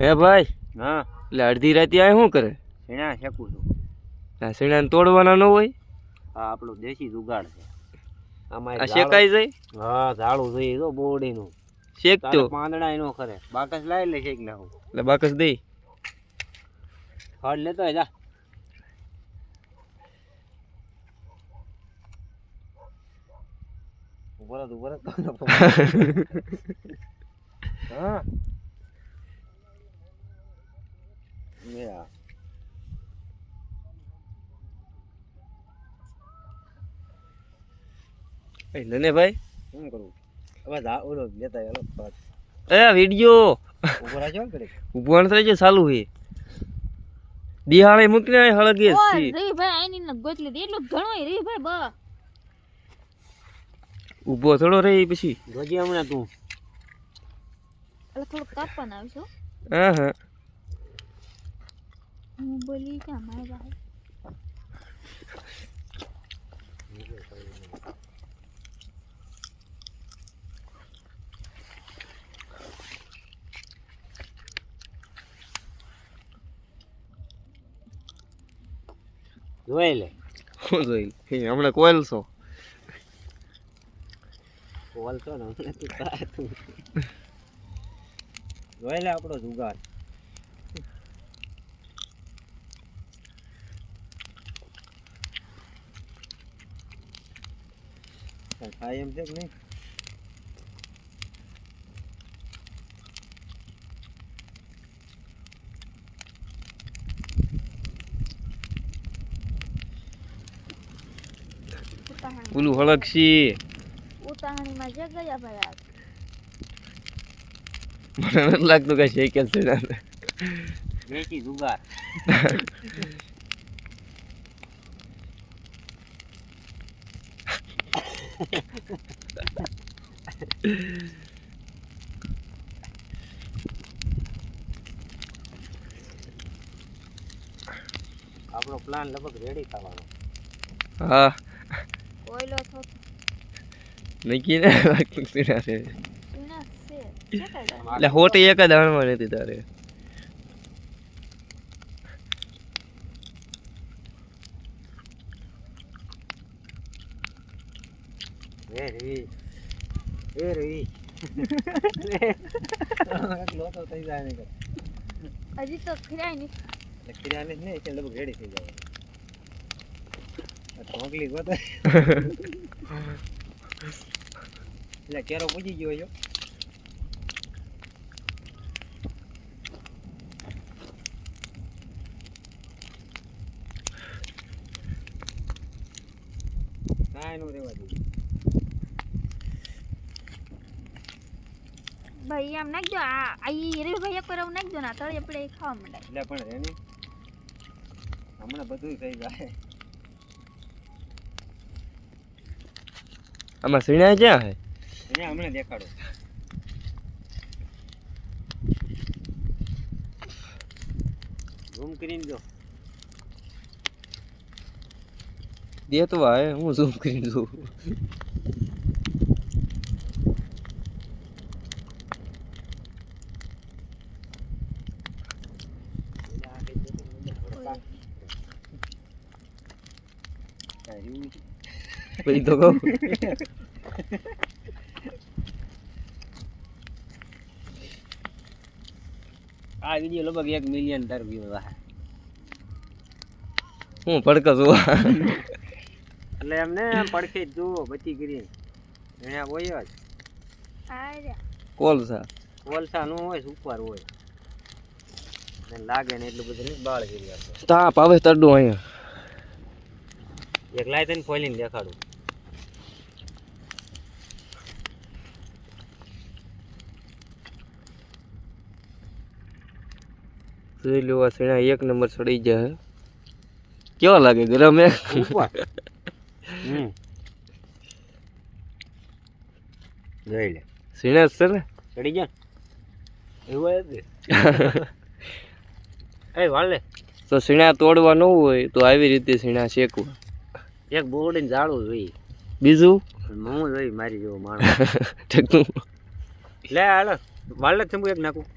હે ભાઈ હા. એટલે અડધી રાતે આ શું કરે? સીણા શેકું છું. આ સીણાને તોડવાના ન હોય? આ આપણું દેશી જુગાડ છે. આમાં આ શેકાઈ જાય? હા ઝાડું જોઈએ તો બોડીનું. શેકતો? પાંદડા એનો ખરે. બાકસ લાવી લે શેક નાખું. એટલે બાકસ દઈ ફળ લેતો જા. ઉપર ઉપર હા. એટલે ને ભાઈ? શું કરું? હવે જા ઓલો લેતા હાલો પાછ. એ વિડિયો. ઊભો રાખ્યો કરે ઊભો ન થઈ ચાલુ હે. દિહાળે મૂકીને હળગે ઓય, સી ભાઈ આની ન ગોતલી દે એટલું ઘણો ય ભાઈ બ. ઊભો થોડો રે પછી. જોજે હમણાં તું. એટલે થોડુંક કાપવાના આવશો હા. હા હું. બોલી કે મારે ભાઈ જોઈ લે શું જોઈ? હે, હમણાં કોયલસો કોલ છો ને હમણાં તું તા તું. જોઈ લે આપણો જુગાડ કાંઈ એમ છે કે નહીં? પેલું હળગશી. ઉતાહણીમાં જે ગયા ભાઈ મને નથી લાગતું કે સાયકલ છે દેશી જુગાર. આપણો પ્લાન લગભગ રેડી થવાનો. હા. કોયલો થતો નક્કી ને લાગતું સીના છે છે છે? એટલે હોટી એક જ હાણમાં નથી તારે એ રવિ એ રવિ હજી તો ખરાય નહીં જ નહીં એટલે લગભગ રેડી થઈ જાય ઢોકલી ગોતે. એટલે કેરો પૂજી ગયો છો ભાઈ આમ નાખજો. આ આ ઈ ભાઈ એક નાખજો ને આ તળિયે પડે ઈ ખાવા માંડે. એટલે પણ રેની. હમણાં બધું થઈ જાય. આમાં સીણા ક્યાં હે? એને હમણાં દેખાડો. ઝૂમ કરીને જો દેતવા હે હું ઝૂમ કરીને જોઉં પછી તો કહું આ વીડિયો લગભગ એક મિલિયન દર વ્યૂ હા. હું પડકો જોવા એટલે એમને પડખે જ જુઓ બચી ગીરી એને હોય જ. કોલસા કોલસા નું હોય ઉપર હોય. ને લાગે ને એટલું બધું બાળ ગીરી તાપ આવે તરડું અહીંયા. એક લાય તને ફોલીને દેખાડું. જોઈ લો આ સીણા એક નંબર ચડી જાય કેવા લાગે ગરમ હે? જોઈ લે. સીણા છે ને? ચડી જા એવું. એ વાળ તો સીણા તોડવા ન હોય તો આવી રીતે સીણા શેકવા. એક બોડીને જાળવું જોઈએ. બીજું? હું જોઈ મારી જેવો માણસ. લે હાલ. વાળે થંભુ એક નાખું.